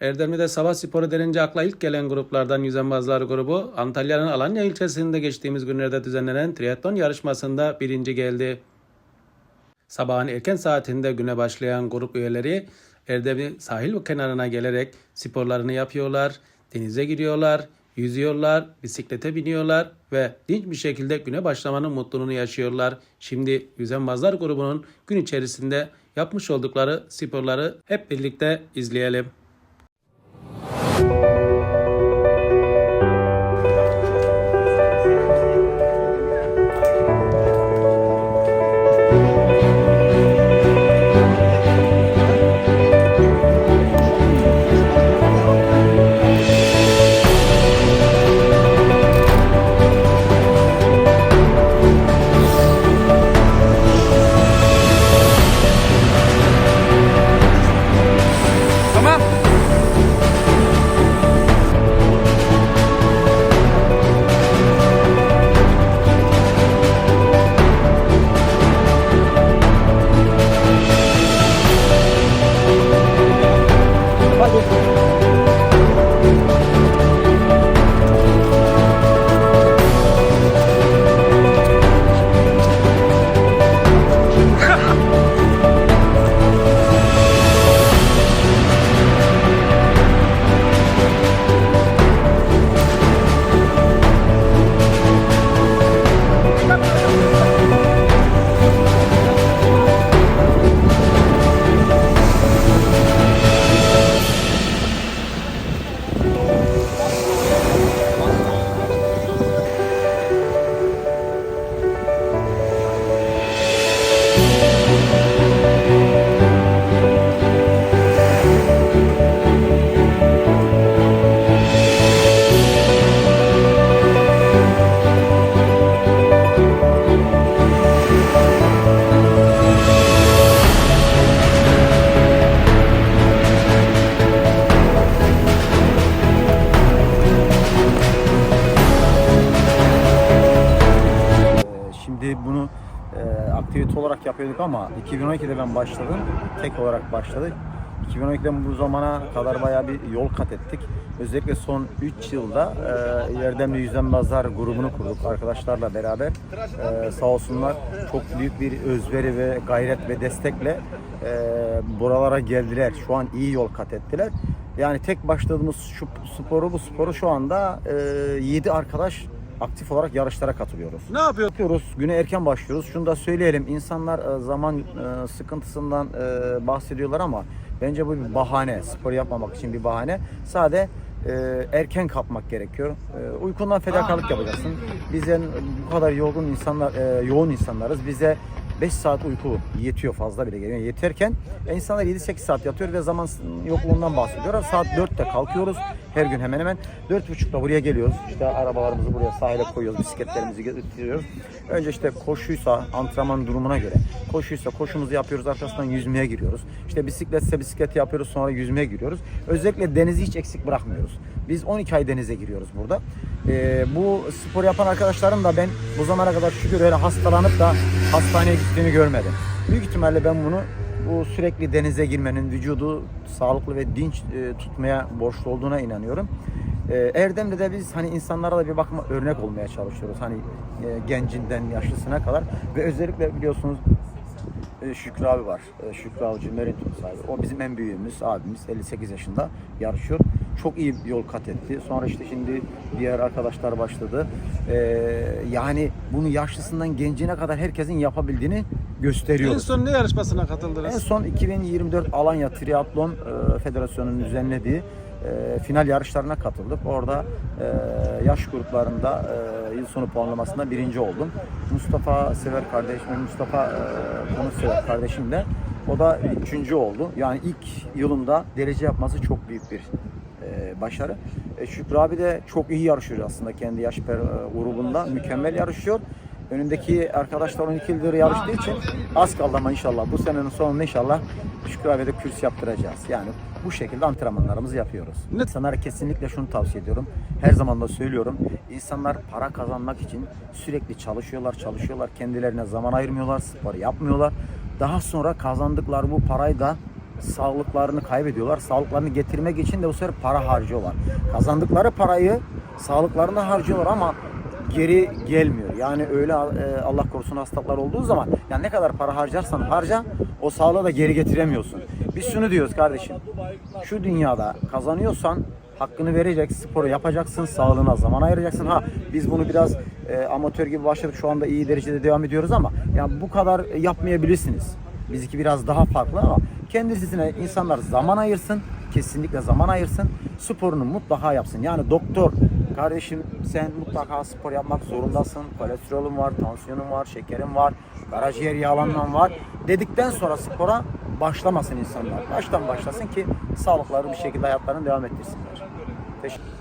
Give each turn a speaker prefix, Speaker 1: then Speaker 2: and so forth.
Speaker 1: Erdemli'de sabah sporu denince akla ilk gelen gruplardan Yüzenbazlar grubu Antalya'nın Alanya ilçesinde geçtiğimiz günlerde düzenlenen triatlon yarışmasında birinci geldi. Sabahın erken saatinde güne başlayan grup üyeleri Erdemli sahil kenarına gelerek sporlarını yapıyorlar, denize giriyorlar, yüzüyorlar, bisiklete biniyorlar ve dinç bir şekilde güne başlamanın mutluluğunu yaşıyorlar. Şimdi Yüzenbazlar grubunun gün içerisinde yapmış oldukları sporları hep birlikte izleyelim.
Speaker 2: E, aktivite olarak yapıyorduk ama 2012'de ben başladım. Tek olarak başladık. 2012'den bu zamana kadar bayağı bir yol kat ettik. Özellikle son 3 yılda e, Erdemli Yüzenbazlar grubunu kurduk arkadaşlarla beraber. E, sağ olsunlar çok büyük bir özveri ve gayret ve destekle e, buralara geldiler. Şu an iyi yol kat ettiler. Yani tek başladığımız şu sporu bu sporu şu anda e, 7 arkadaş aktif olarak yarışlara katılıyoruz.
Speaker 3: Ne yapıyor?
Speaker 2: Yapıyoruz. Güne erken başlıyoruz. Şunu da söyleyelim. İnsanlar e, zaman e, sıkıntısından e, bahsediyorlar ama bence bu bir bahane. Spor yapmamak için bir bahane. Sade e, erken kalkmak gerekiyor. E, uykundan fedakarlık yapacaksın. Bize bu kadar yorgun insanlar, e, yoğun insanlarız. Bize 5 saat uyku yetiyor fazla bile geliyor. Yeterken insanlar 7-8 saat yatıyor ve zaman yokluğundan bahsediyorlar. Saat 4'te kalkıyoruz. Her gün hemen hemen 4.30'da buraya geliyoruz. İşte arabalarımızı buraya sahile koyuyoruz. Bisikletlerimizi getiriyoruz. Önce işte koşuysa antrenman durumuna göre. Koşuysa koşumuzu yapıyoruz. Arkasından yüzmeye giriyoruz. İşte bisikletse bisiklet yapıyoruz. Sonra yüzmeye giriyoruz. Özellikle denizi hiç eksik bırakmıyoruz. Biz 12 ay denize giriyoruz burada. Ee, bu spor yapan arkadaşlarım da ben bu zamana kadar şükür öyle hastalanıp da hastaneye gittiğini görmedim. Büyük ihtimalle ben bunu bu sürekli denize girmenin vücudu sağlıklı ve dinç e, tutmaya borçlu olduğuna inanıyorum. E, Erdem'de de biz hani insanlara da bir bakıma örnek olmaya çalışıyoruz. Hani e, gencinden yaşlısına kadar ve özellikle biliyorsunuz e, Şükrü abi var. E, Şükrü Avcı Meriton sahibi. O bizim en büyüğümüz, abimiz. 58 yaşında yarışıyor. Çok iyi bir yol kat etti. Sonra işte şimdi diğer arkadaşlar başladı. E, yani bunu yaşlısından gencine kadar herkesin yapabildiğini gösteriyor.
Speaker 3: En son ne yarışmasına
Speaker 2: En
Speaker 3: katıldınız?
Speaker 2: son 2024 Alanya Triatlon e, Federasyonu'nun düzenlediği e, final yarışlarına katıldık. Orada e, yaş gruplarında e, yıl sonu puanlamasında birinci oldum. Mustafa Sever kardeş, Mustafa e, Konuk Sever kardeşim de o da üçüncü oldu. Yani ilk yılında derece yapması çok büyük bir e, başarı. E, Şükrü abi de çok iyi yarışıyor aslında kendi yaş per- e, grubunda. Mükemmel yarışıyor. Önündeki arkadaşlar 12 yıldır yarıştığı için az kaldı ama inşallah bu senenin sonunda inşallah Şükrü abi de kürs yaptıracağız. Yani bu şekilde antrenmanlarımızı yapıyoruz. İnsanlara kesinlikle şunu tavsiye ediyorum. Her zaman da söylüyorum. İnsanlar para kazanmak için sürekli çalışıyorlar, çalışıyorlar. Kendilerine zaman ayırmıyorlar, spor yapmıyorlar. Daha sonra kazandıkları bu parayı da sağlıklarını kaybediyorlar. Sağlıklarını getirmek için de bu sefer para harcıyorlar. Kazandıkları parayı sağlıklarına harcıyorlar ama geri gelmiyor. Yani öyle e, Allah korusun hastalıklar olduğu zaman yani ne kadar para harcarsan harca o sağlığı da geri getiremiyorsun. Biz şunu diyoruz kardeşim. Şu dünyada kazanıyorsan hakkını vereceksin, sporu yapacaksın, sağlığına zaman ayıracaksın. Ha biz bunu biraz e, amatör gibi başladık. Şu anda iyi derecede devam ediyoruz ama yani bu kadar yapmayabilirsiniz. Bizimki biraz daha farklı ama kendisine insanlar zaman ayırsın. Kesinlikle zaman ayırsın. Sporunu mutlaka yapsın. Yani doktor kardeşim sen mutlaka spor yapmak zorundasın. Kolesterolün var, tansiyonun var, şekerin var, karaciğer yağlanman var. Dedikten sonra spora başlamasın insanlar. Baştan başlasın ki sağlıkları bir şekilde hayatlarını devam ettirsinler. Teşekkür